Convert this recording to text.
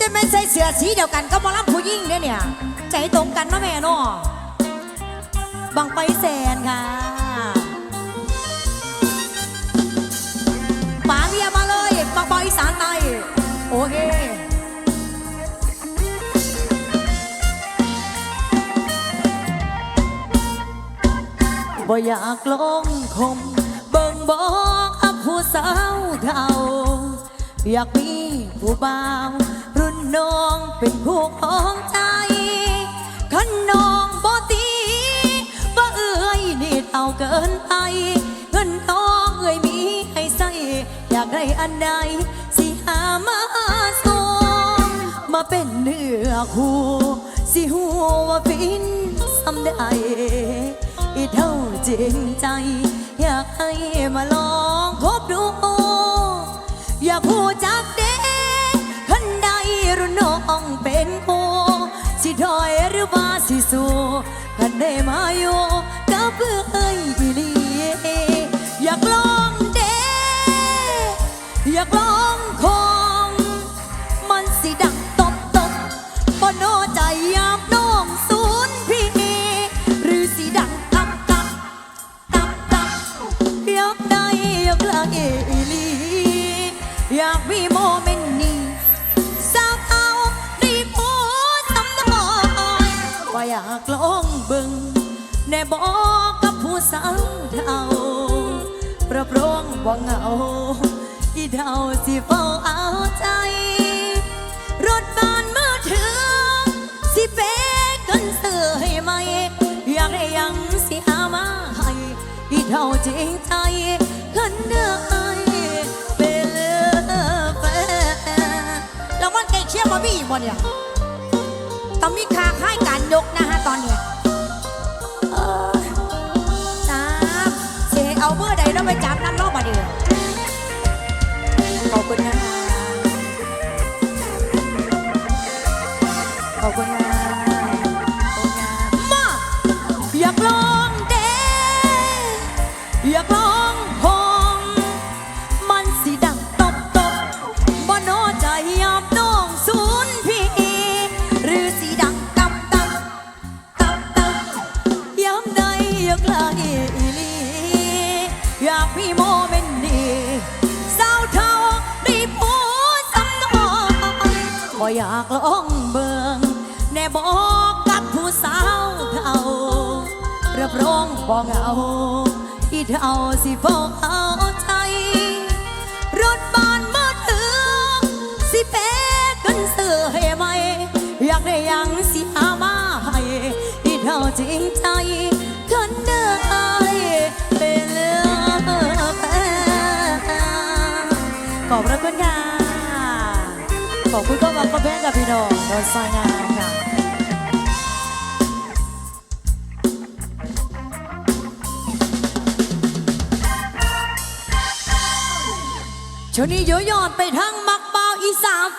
จะไม่ใส่เสื้อสีเดียวกันก็มารับผู้หญิงเนี่ยเนี่ย ใจตรงกันนะแม่เนาะบังไปแสนค่ะป๋าเมียมาเลยบังไปอีสานในโอเคบ่อยากลงคม เบิ่งบอกอับผู้สาวเท่า อยากมีผู้บ่าว เป็นผู้ของใจขันนองบ่ตีบ่าเอ้ยนี่เท่าเกินไปเงินทองเอ้ยมีให้ใส่อยากได้อันใดสิหามาส่งมาเป็นเนื้อคู่สิหัวาฟินสำได้อีเท่าจริงใจ อยากให้มาลองคบดู อยากพูดจ อยหรือว่าสิสู้กันได้มาอยู่กับเพื่อนอีลีอยากลองเดอยากลองคงมันสิดังตบตบปนโนใจยามน้องศูนย์พี่หรือสิดังตับตับตับตับอยากได้อยากลาเอลีอยากมีโมเมน ว่อยากลองบิ่งแน่บอกกับผู้สาวเท่ารับรองว่าเหงา อีเท่าสิเฝ้าเอาใจ รถบ้านมือถือสิเป๊กันเสื่อให้ไหม อยากได้ยังสิหามาให้อีเท่าจริงใจกันเด้อเป็นเลือแฟนแล้วมันใกล้เคียมาบี้บ่เนี่ยต้องมีคาค่าย ขอบคุณค่ะขอบคุณค่ะมาอยากลองเดอยากลองพองมันสิดังตบตบบ่โนใจยามน้องศูนย์พี่หรือสิดังตับตับตับตับยามใดอยากลาอีลีอยากมีโมเมนต์นี้สาวเท่าได้พูดสำนองบ่อยากลองเบ งแน่บอกกับผู้สาวเท่ารับรองบ่เหงาอีเท่าสิฟ้องเอาใจ รถบ้านมืดถึงสิเป๊กันเสือให้ไหม อยากได้ยังสิหามาให้อีเท่าจริงใจกันได้เป็นเรื่อขอบพระคุณค่ะ ขอบคุณก็มาคอมเมนต์กับพี่น้องโดนซอยงามค่ะ ช่วงนี้โยยอนไปทั้งมักเบาอีสาน